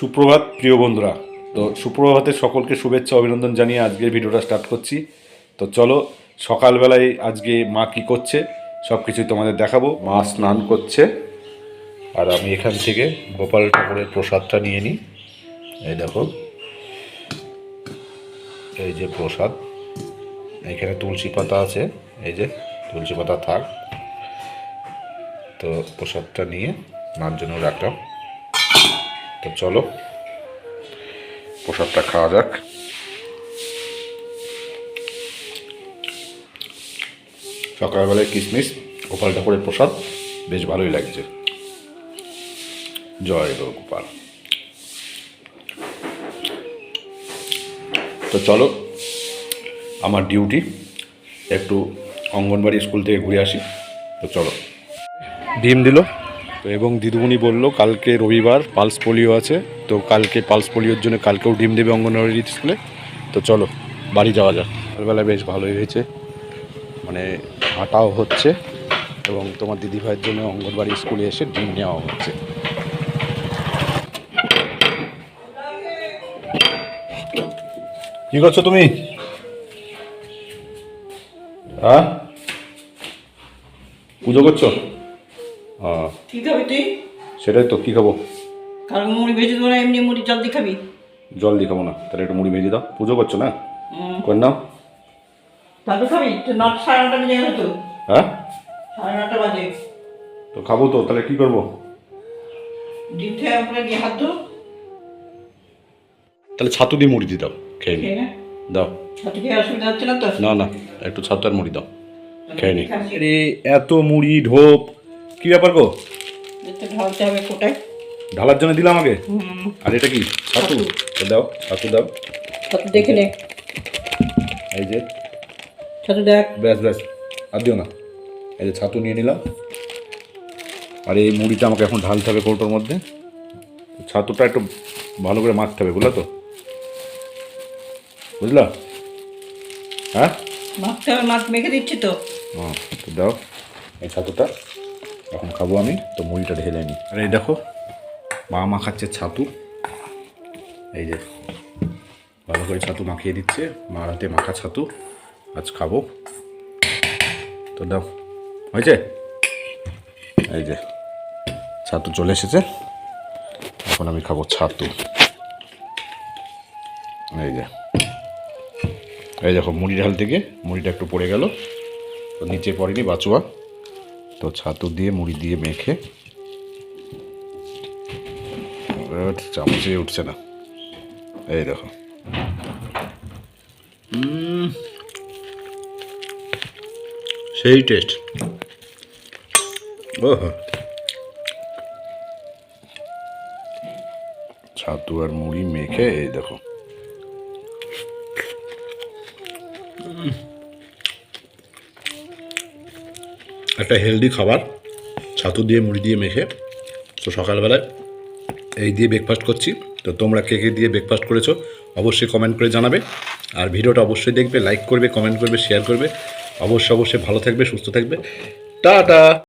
সুপ্রভাত, প্রিয় বন্ধুরা। তো সুপ্রভাতে সকলকে শুভেচ্ছা, অভিনন্দন জানিয়ে আজকের ভিডিওটা স্টার্ট করছি। তো চলো, সকালবেলায় আজকে মা কি করছে সব কিছুই তোমাদের দেখাবো। মা স্নান করছে। আর আমি এখান থেকে গোপাল ঠাকুরের প্রসাদটা নিয়ে নিই। এই দেখো। এই যে প্রসাদ। এখানে তুলসী পাতা আছে। এই যে, তুলসী পাতা থাক। তো প্রসাদটা নিয়ে মার জন্য রাখলাম। তো চলো, প্রসাদটা খাওয়া যাক। সকালবেলায় কিশমিশ গোপাল ঠাকুরের প্রসাদ, বেশ ভালোই লাগছে। জয় গো গোপাল। তো চলো, আমার ডিউটি, একটু অঙ্গনবাড়ি স্কুল থেকে ঘুরে আসি। তো চলো। ডিম দিল? তো এবং দিদিমণি বলল, কালকে রবিবার পালস পোলিও আছে, তো কালকে পালস পোলিওর জন্য কালকেও ডিম দেবে অঙ্গনওয়াড়ি স্কুলে। তো চলো, বাড়ি যাওয়া যাক। সকালবেলা বেশ ভালোই হয়েছে মানে হাঁটাও হচ্ছে এবং তোমার দিদিভাইয়ের জন্য অঙ্গনবাড়ি স্কুলে এসে ডিম নেওয়া হচ্ছে। কি করছ তুমি? হ্যাঁ? পুজো করছ? হ্যাঁ। কি খাবি তুই? সেটাই তো কী খাব? কারণ মুড়ি ভেজে দেবো না এমনি মুড়ি জল দিয়ে খাবি? জল দিয়ে খাব না তাহলে একটু মুড়ি ভেজে দাও। পুজো করছ না। করে নাও। দাদু খাবি? তো নটা সাড়ে নটা বেজে গেল তো। হ্যাঁ? সাড়ে নটা বাজে। তো খাব তো তাহলে কি করব? ডিম হাত ধো। তাহলে ছাতু দিয়ে মুড়ি দিয়ে দাও খেয়ে নি। দাও। খেয়ে অসুবিধা হচ্ছে না তো? না না একটু ছাতু আর মুড়ি দাও খেয়ে নি। এত মুড়ি ঢোপ। কি ব্যাপার গো? দেখতে ঢালতে হবে কোটায়। ঢালার জন্য দিলাম আগে আর এটা কি? ছাতু দাও ছাতু দাও। ছাতু দেখে নে। এই যে। ছাতু দেখ। ব্যাস ব্যাস। আর দিও না। এই যে ছাতু নিয়ে নিলাম। আর এই মুড়িটা আমাকে এখন ঢালতে হবে কৌটোর মধ্যে। ছাতুটা একটু ভালো করে মাখতে হবে বুঝলা তো? বুঝলা? হ্যাঁ? মাছটা মাছ মেখে দিচ্ছি তো। হ্যাঁ দাও। এই ছাতুটা। এখন খাব আমি, তো মুড়িটা ঢেলে নিই আর এই দেখো মা মাখাচ্ছে ছাতু। এই যে, ভালো করে ছাতু মাখিয়ে দিচ্ছে মার হাতে মাখা ছাতু, আজ খাব। তো দাও, হয়েছে? এই যে, ছাতু চলে এসেছে। এখন আমি খাব ছাতু। এই যে, এই দেখো, মুড়ি ঢাল থেকে মুড়িটা একটু পড়ে গেল। তো নিচে পড়েনি বাচুয়া তো ছাতু দিয়ে মুড়ি দিয়ে মেখে চামচে উঠছে না। এই দেখো। সেই টেস্ট ওহো। ছাতু আর মুড়ি মেখে এই দেখো। একটা হেলদি খাবার, ছাতু দিয়ে মুড়ি দিয়ে মেখে। তো সকালবেলায় এই দিয়ে ব্রেকফাস্ট করছি। তো তোমরা কে কে দিয়ে ব্রেকফাস্ট করেছ অবশ্যই কমেন্ট করে জানাবে। আর ভিডিওটা অবশ্যই দেখবে লাইক করবে কমেন্ট করবে শেয়ার করবে। অবশ্যই অবশ্যই ভালো থাকবে, সুস্থ থাকবে। টাটা!